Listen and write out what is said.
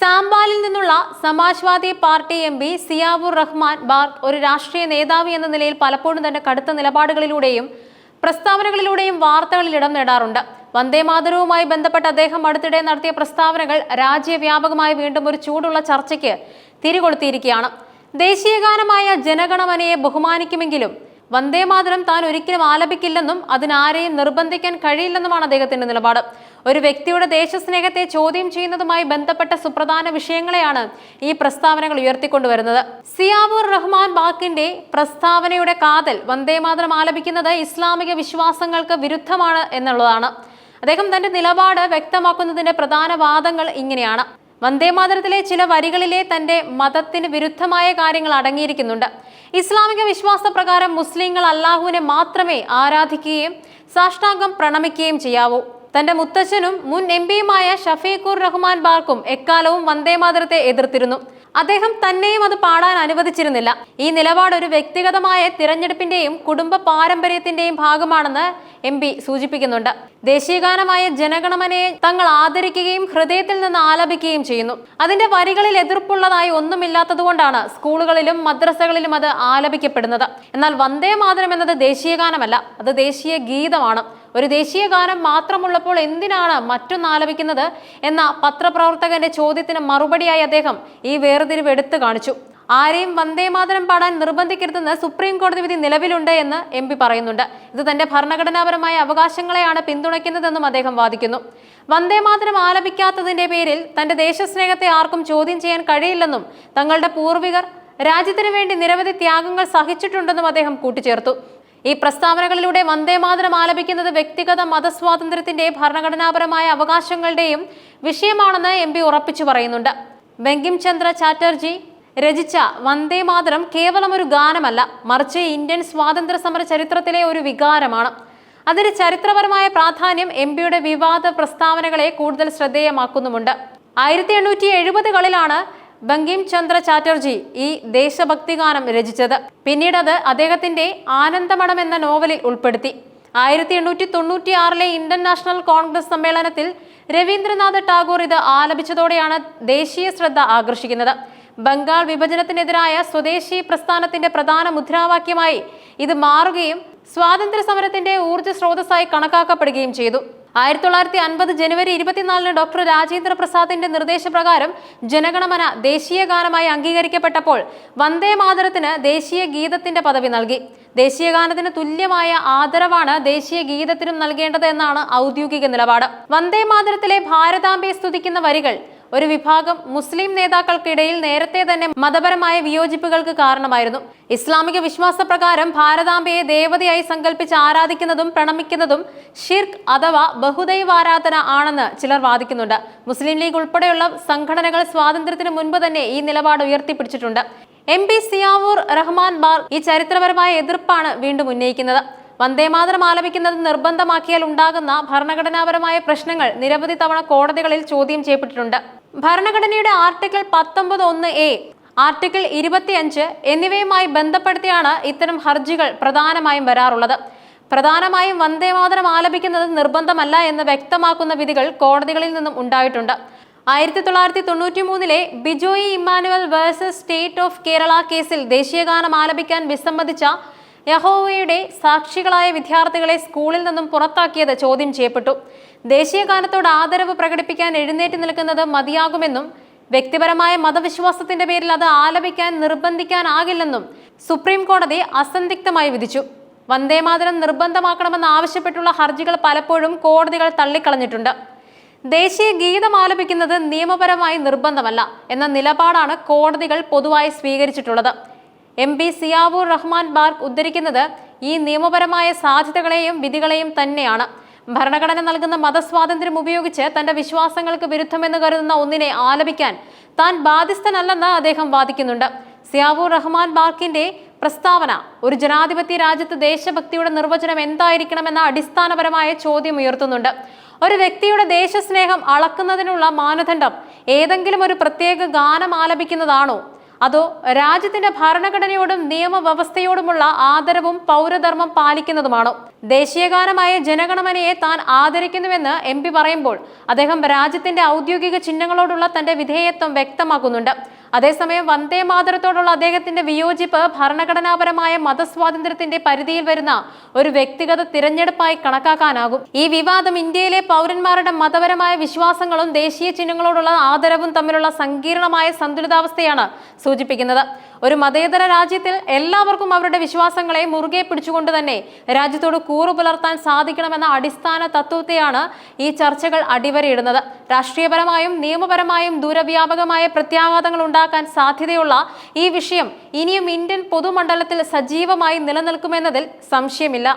സാംബാലിൽ നിന്നുള്ള Samajwadi Party M P Ziaur Rahman Barq ഒരു രാഷ്ട്രീയ നേതാവ് എന്ന നിലയിൽ പലപ്പോഴും തന്റെ കടുത്ത നിലപാടുകളിലൂടെയും പ്രസ്താവനകളിലൂടെയും വാർത്തകളിൽ ഇടം നേടാറുണ്ട്. വന്ദേമാതരവുമായി ബന്ധപ്പെട്ട് അദ്ദേഹം അടുത്തിടെ നടത്തിയ പ്രസ്താവനകൾ രാജ്യവ്യാപകമായി വീണ്ടും ഒരു ചൂടുള്ള ചർച്ചയ്ക്ക് തിരികൊളുത്തിയിരിക്കുകയാണ്. ദേശീയഗാനമായ ജനഗണമനയെ ബഹുമാനിക്കുമെങ്കിലും വന്ദേമാതരം താൻ ഒരിക്കലും ആലപിക്കില്ലെന്നും അതിനാരെയും നിർബന്ധിക്കാൻ കഴിയില്ലെന്നുമാണ് അദ്ദേഹത്തിന്റെ നിലപാട്. ഒരു വ്യക്തിയുടെ ദേശസ്നേഹത്തെ ചോദ്യം ചെയ്യുന്നതുമായി ബന്ധപ്പെട്ട സുപ്രധാന വിഷയങ്ങളെയാണ് ഈ പ്രസ്താവനകൾ ഉയർത്തിക്കൊണ്ടുവരുന്നത്. സിയാബുർ റഹ്മാൻ ബാക്കിന്റെ പ്രസ്താവനയുടെ കാതൽ വന്ദേമാതരം ആലപിക്കുന്നത് ഇസ്ലാമിക വിശ്വാസങ്ങൾക്ക് വിരുദ്ധമാണ് എന്നുള്ളതാണ്. അദ്ദേഹം തന്റെ നിലപാട് വ്യക്തമാക്കുന്നതിന്റെ പ്രധാന വാദങ്ങൾ ഇങ്ങനെയാണ്. വന്ദേമാതരത്തിലെ ചില വരികളിലെ തന്റെ മതത്തിന് വിരുദ്ധമായ കാര്യങ്ങൾ അടങ്ങിയിരിക്കുന്നുണ്ട്. ഇസ്ലാമിക വിശ്വാസ പ്രകാരം മുസ്ലിങ്ങൾ അള്ളാഹുവിനെ മാത്രമേ ആരാധിക്കുകയും സാഷ്ടാംഗം പ്രണമിക്കുകയും ചെയ്യാവൂ. തന്റെ മുത്തച്ഛനും മുൻ എം പിയുമായ ഷഫീഖുർ റഹ്മാൻ ബാർക്കും എക്കാലവും വന്ദേമാതരത്തെ എതിർത്തിരുന്നു. അദ്ദേഹം തന്നെയും അത് പാടാൻ അനുവദിച്ചിരുന്നില്ല. ഈ നിലപാട് ഒരു വ്യക്തിഗതമായ തിരഞ്ഞെടുപ്പിന്റെയും കുടുംബ പാരമ്പര്യത്തിന്റെയും ഭാഗമാണെന്ന് എം പി സൂചിപ്പിക്കുന്നുണ്ട്. ദേശീയഗാനമായ ജനഗണമനയെ തങ്ങൾ ആദരിക്കുകയും ഹൃദയത്തിൽ നിന്ന് ആലപിക്കുകയും ചെയ്യുന്നു. അതിന്റെ വരികളിൽ എതിർപ്പുള്ളതായി ഒന്നുമില്ലാത്തതുകൊണ്ടാണ് സ്കൂളുകളിലും മദ്രസകളിലും അത് ആലപിക്കപ്പെടുന്നത്. എന്നാൽ വന്ദേ മാതരം എന്നത് ദേശീയഗാനമല്ല. അത് ദേശീയ ഗീതമാണ്. ഒരു ദേശീയ ഗാനം മാത്രമുള്ളപ്പോൾ എന്തിനാണ് മറ്റൊന്ന് ആലപിക്കുന്നത് എന്ന പത്രപ്രവർത്തകന്റെ ചോദ്യത്തിന് മറുപടിയായി അദ്ദേഹം ഈ വേർതിരിവ് എടുത്തു കാണിച്ചു. ആരെയും വന്ദേമാതരം പാടാൻ നിർബന്ധിക്കരുതെന്ന് സുപ്രീം കോടതി വിധി നിലവിലുണ്ട് എന്ന് എം പി പറയുന്നുണ്ട്. ഇത് തന്റെ ഭരണഘടനാപരമായ അവകാശങ്ങളെയാണ് പിന്തുണയ്ക്കുന്നതെന്നും അദ്ദേഹം വാദിക്കുന്നു. വന്ദേമാതരം ആലപിക്കാത്തതിന്റെ പേരിൽ തന്റെ ദേശസ്നേഹത്തെ ആർക്കും ചോദ്യം ചെയ്യാൻ കഴിയില്ലെന്നും തങ്ങളുടെ പൂർവികർ രാജ്യത്തിനു വേണ്ടി നിരവധി ത്യാഗങ്ങൾ സഹിച്ചിട്ടുണ്ടെന്നും അദ്ദേഹം കൂട്ടിച്ചേർത്തു. ഈ പ്രസ്താവനകളിലൂടെ വന്ദേമാതരം ആലപിക്കുന്നത് വ്യക്തിഗത മതസ്വാതന്ത്ര്യത്തിന്റെ ഭരണഘടനാപരമായ അവകാശങ്ങളുടെയും വിഷയമാണെന്ന് എം പി ഉറപ്പിച്ചു പറയുന്നുണ്ട്. ബങ്കിം ചന്ദ്ര ചാറ്റർജി രചിച്ച വന്ദേമാതരം കേവലം ഒരു ഗാനമല്ല മറിച്ച് ഇന്ത്യൻ സ്വാതന്ത്ര്യ സമര ചരിത്രത്തിലെ ഒരു വികാരമാണ്. അതിന് ചരിത്രപരമായ പ്രാധാന്യം എം പിയുടെ വിവാദ പ്രസ്താവനകളെ കൂടുതൽ ശ്രദ്ധേയമാക്കുന്നുമുണ്ട്. ആയിരത്തി എണ്ണൂറ്റി എഴുപതുകളിലാണ് ബങ്കിം ചന്ദ്ര ചാറ്റർജി ഈ ദേശഭക്തി ഗാനം രചിച്ചത്. പിന്നീട് അത് അദ്ദേഹത്തിന്റെ ആനന്ദമഠം എന്ന നോവലിൽ ഉൾപ്പെടുത്തി. ആയിരത്തി എണ്ണൂറ്റി തൊണ്ണൂറ്റി ആറിലെ ഇന്ത്യൻ നാഷണൽ കോൺഗ്രസ് സമ്മേളനത്തിൽ രവീന്ദ്രനാഥ് ടാഗോർ ഇത് ആലപിച്ചതോടെയാണ് ദേശീയ ശ്രദ്ധ ആകർഷിക്കുന്നത്. ബംഗാൾ വിഭജനത്തിനെതിരായ സ്വദേശി പ്രസ്ഥാനത്തിന്റെ പ്രധാന മുദ്രാവാക്യമായി ഇത് മാറുകയും സ്വാതന്ത്ര്യ സമരത്തിന്റെ ഊർജ സ്രോതസ്സായി കണക്കാക്കപ്പെടുകയും ചെയ്തു. ആയിരത്തി തൊള്ളായിരത്തി അൻപത് ജനുവരി ഇരുപത്തിനാലിന് ഡോക്ടർ രാജേന്ദ്ര പ്രസാദിന്റെ നിർദ്ദേശപ്രകാരം ജനഗണമന ദേശീയ ഗാനമായി അംഗീകരിക്കപ്പെട്ടപ്പോൾ വന്ദേ മാതരത്തിന് ദേശീയ ഗീതത്തിന്റെ പദവി നൽകി. ദേശീയ ഗാനത്തിന് തുല്യമായ ആദരവാണ് ദേശീയ ഗീതത്തിനും നൽകേണ്ടത് എന്നാണ് ഔദ്യോഗിക നിലപാട്. വന്ദേ മാതരത്തിലെ ഭാരതാംബയെ സ്തുതിക്കുന്ന വരികൾ ഒരു വിഭാഗം മുസ്ലിം നേതാക്കൾക്കിടയിൽ നേരത്തെ തന്നെ മതപരമായ വിയോജിപ്പുകൾക്ക് കാരണമായിരുന്നു. ഇസ്ലാമിക വിശ്വാസ പ്രകാരം ഭാരതാംബയെ ദേവതയായി സങ്കല്പിച്ച് ആരാധിക്കുന്നതും പ്രണമിക്കുന്നതും ഷിർക്ക് അഥവാ ബഹുദൈവാരാധന ആണെന്ന് ചിലർ വാദിക്കുന്നുണ്ട്. മുസ്ലിം ലീഗ് ഉൾപ്പെടെയുള്ള സംഘടനകൾ സ്വാതന്ത്ര്യത്തിന് മുൻപ് തന്നെ ഈ നിലപാട് ഉയർത്തിപ്പിടിച്ചിട്ടുണ്ട്. എം പി സിയാവൂർ റഹ്മാൻ ബാർ ഈ ചരിത്രപരമായ എതിർപ്പാണ് വീണ്ടും ഉന്നയിക്കുന്നത്. വന്ദേമാതരം ആലപിക്കുന്നത് നിർബന്ധമാക്കിയാൽ ഉണ്ടാകുന്ന ഭരണഘടനാപരമായ പ്രശ്നങ്ങൾ നിരവധി തവണ കോടതികളിൽ ചോദ്യം ചെയ്യപ്പെട്ടിട്ടുണ്ട്. ഭരണഘടനയുടെ ആർട്ടിക്കിൾ പത്തൊമ്പത് ഒന്ന് എ ആർട്ടിക്കിൾ ഇരുപത്തിയഞ്ച് എന്നിവയുമായി ബന്ധപ്പെടുത്തിയാണ് ഇത്തരം ഹർജികൾ പ്രധാനമായും വരാറുള്ളത്. പ്രധാനമായും വന്ദേമാതരം ആലപിക്കുന്നത് നിർബന്ധമല്ല എന്ന് വ്യക്തമാക്കുന്ന വിധികൾ കോടതികളിൽ നിന്നും ഉണ്ടായിട്ടുണ്ട്. ആയിരത്തി തൊള്ളായിരത്തി തൊണ്ണൂറ്റി മൂന്നിലെ Bijoe Emmanuel versus State of Kerala കേസിൽ ദേശീയഗാനം ആലപിക്കാൻ വിസമ്മതിച്ച യഹോവയുടെ സാക്ഷികളായ വിദ്യാർത്ഥികളെ സ്കൂളിൽ നിന്നും പുറത്താക്കിയത് ചോദ്യം ചെയ്യപ്പെട്ടു. ദേശീയ ദേശീയഗാനത്തോട് ആദരവ് പ്രകടിപ്പിക്കാൻ എഴുന്നേറ്റ് നിൽക്കുന്നത് മതിയാകുമെന്നും വ്യക്തിപരമായ മതവിശ്വാസത്തിന്റെ പേരിൽ അത് ആലപിക്കാൻ നിർബന്ധിക്കാനാകില്ലെന്നും സുപ്രീം കോടതി അസന്ധിഗ്ധമായി വിധിച്ചു. വന്ദേമാതരം നിർബന്ധമാക്കണമെന്ന് ആവശ്യപ്പെട്ടുള്ള ഹർജികൾ പലപ്പോഴും കോടതികൾ തള്ളിക്കളഞ്ഞിട്ടുണ്ട്. ദേശീയ ഗീതം ആലപിക്കുന്നത് നിയമപരമായി നിർബന്ധമല്ല എന്ന നിലപാടാണ് കോടതികൾ പൊതുവായി സ്വീകരിച്ചിട്ടുള്ളത്. എം പി സിയാവൂർ റഹ്മാൻ ബാർക്ക് ഉദ്ധരിക്കുന്നത് ഈ നിയമപരമായ സാധ്യതകളെയും വിധികളെയും തന്നെയാണ്. ഭരണഘടന നൽകുന്ന മതസ്വാതന്ത്ര്യം ഉപയോഗിച്ച് തന്റെ വിശ്വാസങ്ങൾക്ക് വിരുദ്ധമെന്ന് കരുതുന്ന ഒന്നിനെ ആലപിക്കാൻ താൻ ബാധ്യസ്ഥനല്ലെന്ന് അദ്ദേഹം വാദിക്കുന്നുണ്ട്. സിയാവൂർ റഹ്മാൻ ബാർക്കിന്റെ പ്രസ്താവന ഒരു ജനാധിപത്യ രാജ്യത്ത് ദേശഭക്തിയുടെ നിർവചനം എന്തായിരിക്കണമെന്ന അടിസ്ഥാനപരമായ ചോദ്യം ഉയർത്തുന്നുണ്ട്. ഒരു വ്യക്തിയുടെ ദേശസ്നേഹം അളക്കുന്നതിനുള്ള മാനദണ്ഡം ഏതെങ്കിലും ഒരു പ്രത്യേക ഗാനം ആലപിക്കുന്നതാണോ? അതോ രാജ്യത്തിന്റെ ഭരണഘടനയോടും നിയമവ്യവസ്ഥയോടുമുള്ള ആദരവും പൗരധർമ്മം പാലിക്കുന്നതുമാണോ? ദേശീയഗാനമായ ജനഗണമനയെ താൻ ആദരിക്കുന്നുവെന്ന് എം പറയുമ്പോൾ അദ്ദേഹം രാജ്യത്തിന്റെ ഔദ്യോഗിക ചിഹ്നങ്ങളോടുള്ള തന്റെ വിധേയത്വം വ്യക്തമാക്കുന്നുണ്ട്. അതേസമയം വന്ദേ മാതരത്തോടുള്ള അദ്ദേഹത്തിന്റെ വിയോജിപ്പ് ഭരണഘടനാപരമായ മതസ്വാതന്ത്ര്യത്തിന്റെ പരിധിയിൽ വരുന്ന ഒരു വ്യക്തിഗത തിരഞ്ഞെടുപ്പായി കണക്കാക്കാനാകും. ഈ വിവാദം ഇന്ത്യയിലെ പൗരന്മാരുടെ മതപരമായ വിശ്വാസങ്ങളും ദേശീയ ചിഹ്നങ്ങളോടുള്ള ആദരവും തമ്മിലുള്ള സങ്കീർണമായ സന്തുലിതാവസ്ഥയാണ് സൂചിപ്പിക്കുന്നത്. ഒരു മതേതര രാജ്യത്തിൽ എല്ലാവർക്കും അവരുടെ വിശ്വാസങ്ങളെ മുറുകെ പിടിച്ചുകൊണ്ട് തന്നെ രാജ്യത്തോട് കൂറു പുലർത്താൻ സാധിക്കണമെന്ന അടിസ്ഥാന തത്വത്തെയാണ് ഈ ചർച്ചകൾ അടിവരയിടുന്നത്. രാഷ്ട്രീയപരമായും നിയമപരമായും ദൂരവ്യാപകമായ പ്രത്യാഘാതങ്ങൾ ഉണ്ടാക്കാൻ സാധ്യതയുള്ള ഈ വിഷയം ഇനിയും ഇന്ത്യൻ പൊതുമണ്ഡലത്തിൽ സജീവമായി നിലനിൽക്കുമെന്നതിൽ സംശയമില്ല.